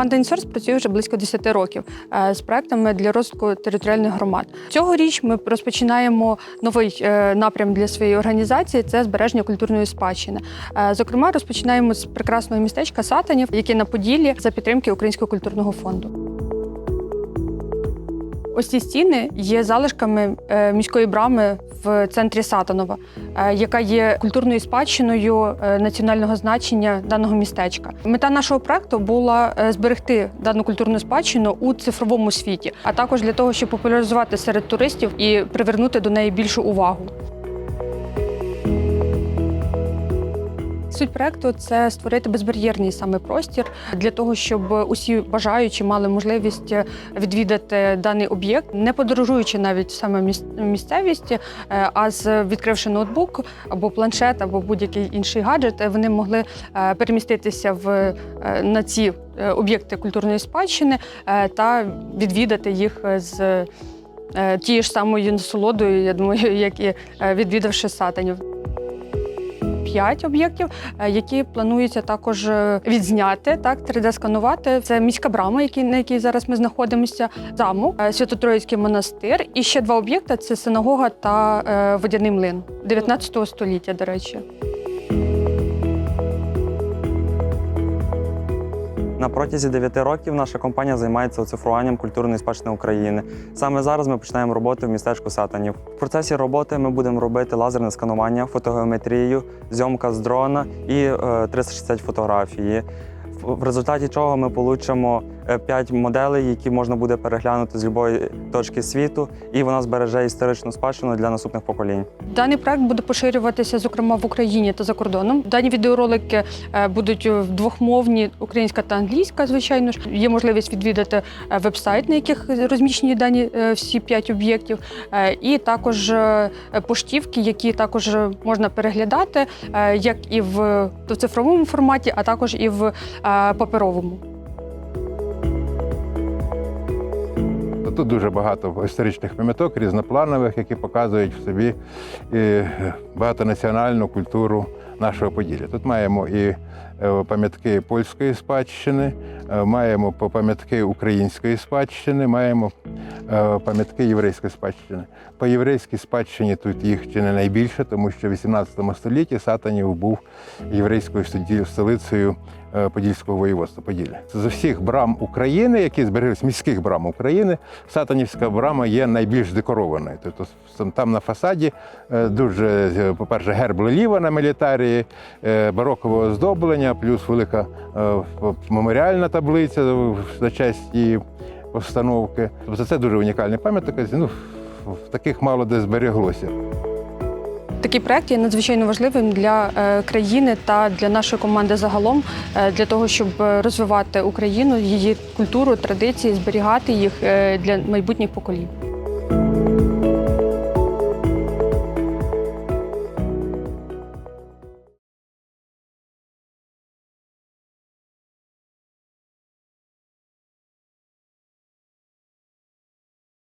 Команда Інсорс працює вже близько 10 років е, з проектами для розвитку територіальних громад. Цьогоріч ми розпочинаємо новий е, напрям для своєї організації це збереження культурної спадщини. Е, Зокрема, розпочинаємо з прекрасного містечка Сатанів, яке на Поділлі за підтримки Українського культурного фонду. Ось ці стіни є залишками е, міської брами в центрі Сатанова, е, яка є культурною спадщиною е, національного значення даного містечка. Мета нашого проекту була зберегти дану культурну спадщину у цифровому світі, а також для того, щоб популяризувати серед туристів і привернути до неї більшу увагу. Суть проекту це створити безбар'єрний саме простір для того, щоб усі бажаючі мали можливість відвідати даний об'єкт, не подорожуючи навіть саме місцевість, е, а з відкривши ноутбук або планшет, або будь-який інший гаджет, вони могли е, переміститися в е, на ці об'єкти культурної спадщини та відвідати їх з тією ж самою насолодою, я думаю, як і відвідавши сатанів п'ять об'єктів, е, які планується також е, відзняти, так 3D-сканувати. Це міська брама, на якій зараз ми знаходимося, замок, е, Свято-Троїцький монастир. І ще два об'єкти це синагога та водяний млин 19 століття, до речі. На протязі 9 років наша компанія займається оцифруванням культурної спадщини України. Саме зараз ми починаємо роботу в містечку Сатанів. В процесі роботи ми будемо робити лазерне сканування, фотогеометрію, зйомка з дрона і е, 360 фотографії. В в результаті чого ми отримаємо 5 моделей, які можна буде переглянути з будь-якої точки світу, і вона збереже історичну спадщину для наступних поколінь. Даний проект буде поширюватися, зокрема, в Україні та за кордоном. Дані відеоролики е, будуть двохмовні українська та англійська. Звичайно ж, є можливість відвідати е, веб-сайт, на яких розміщені дані е, всі п'ять об'єктів, е, і також е, поштівки, які також е, можна переглядати, е, як і в, цифровому форматі, а також і в е, паперовому. Тут дуже багато історичних пам'яток, різнопланових, які показують в собі е, багатонаціональну культуру нашого Поділля. Тут маємо і е, пам'ятки польської спадщини, е, маємо пам'ятки української спадщини, маємо пам'ятки єврейської спадщини. По єврейській спадщині тут їх чи не найбільше, тому що в 18 столітті Сатанів був єврейською столицею е, Подільського воєводства Поділля. З усіх брам України, які збереглись, міських брам України, Сатанівська брама є найбільш декорованою. Тобто там на фасаді е, дуже, е, по-перше, герб леліва на мілітарії, е, барокове оздоблення, плюс велика е, меморіальна таблиця на честь постановки. Тобто це дуже унікальний пам'ятник. Ну, таких мало де збереглося. Такий проект є надзвичайно важливим для е, країни та для нашої команди загалом, е, для того, щоб е, розвивати Україну, її культуру, традиції, зберігати їх для майбутніх поколінь.